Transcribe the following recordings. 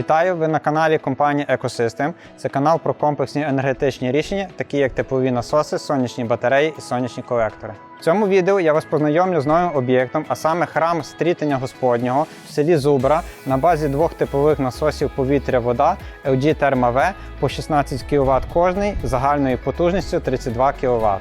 Вітаю! Ви на каналі компанії Ecosystem. Це канал про комплексні енергетичні рішення, такі як теплові насоси, сонячні батареї і сонячні колектори. В цьому відео я вас познайомлю з новим об'єктом, а саме храм стрітення Господнього в селі Зубра на базі двох типових насосів повітря-вода LG Therma V по 16 кВт кожний загальною потужністю 32 кВт.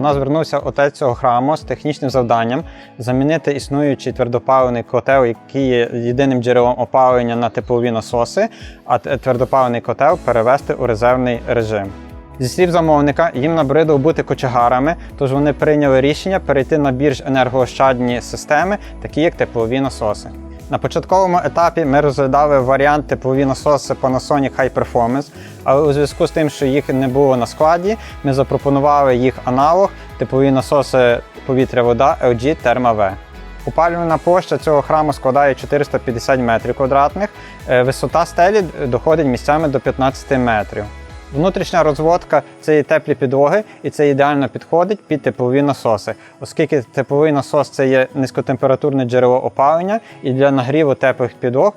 До нас звернувся отець цього храму з технічним завданням замінити існуючий твердопаливний котел, який є єдиним джерелом опалення на теплові насоси, а твердопаливний котел перевести у резервний режим. Зі слів замовника, їм набридло бути кочегарами, тож вони прийняли рішення перейти на більш енергоощадні системи, такі як теплові насоси. На початковому етапі ми розглядали варіант теплові насоси Panasonic High Performance, але у зв'язку з тим, що їх не було на складі, ми запропонували їх аналог теплові насоси повітря-вода LG Therma V. Опалювальна площа цього храму складає 450 метрів квадратних, е, висота стелі доходить місцями до 15 метрів. Внутрішня розводка це є теплі підлоги, і це ідеально підходить під теплові насоси, оскільки тепловий насос це є низькотемпературне джерело опалення, і для нагріву теплих підлог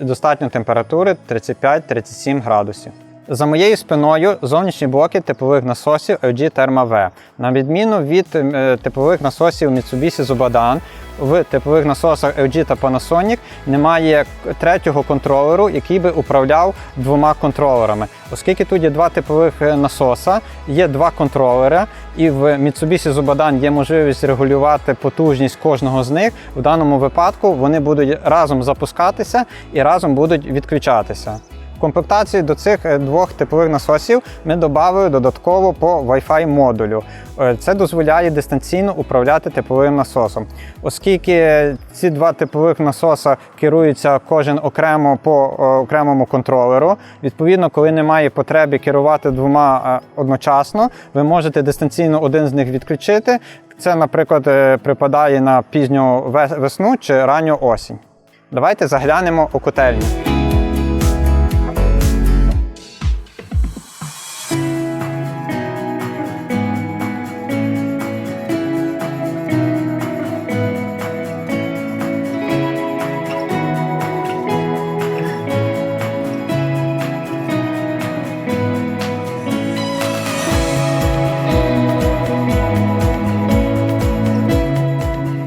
достатньо температури 35-37 градусів. За моєю спиною зовнішні блоки теплових насосів LG Therma V. На відміну від е, теплових насосів Mitsubishi Zubadan, в теплових насосах LG та Panasonic немає третього контролеру, який би управляв двома контролерами. Оскільки тут є два теплових е, насоса, є два контролери, і в Mitsubishi Zubadan є можливість регулювати потужність кожного з них. В даному випадку вони будуть разом запускатися і разом будуть відключатися. В комплектації до цих е, двох типових насосів ми додали додатково по Wi-Fi модулю. Е, Це дозволяє дистанційно управляти тепловим насосом. Оскільки ці два типових насоса керуються кожен окремо по е, окремому контролеру, відповідно, коли немає потреби керувати двома одночасно, ви можете дистанційно один з них відключити. Це, наприклад, припадає на пізню ве- весну чи ранню осінь. Давайте заглянемо у котельню.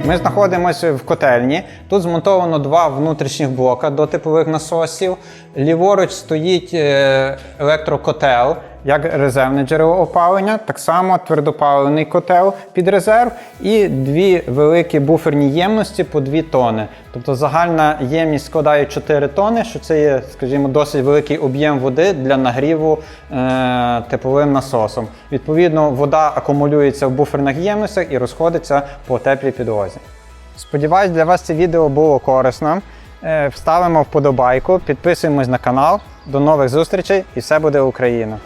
Ми знаходимося в котельні. Тут змонтовано два внутрішніх блока до типових насосів. Ліворуч стоїть е, електрокотел як резервне джерело опалення, так само твердопаливний котел під резерв і дві великі буферні ємності по 2 тони. Тобто загальна ємність складає 4 тони, що це є, скажімо, досить великий об'єм води для нагріву е, тепловим насосом. Відповідно, вода акумулюється в буферних ємностях і розходиться по теплій підлозі. Сподіваюсь, для вас це відео було корисним. Е, Вставимо вподобайку, підписуємось на канал. До нових зустрічей і все буде Україна!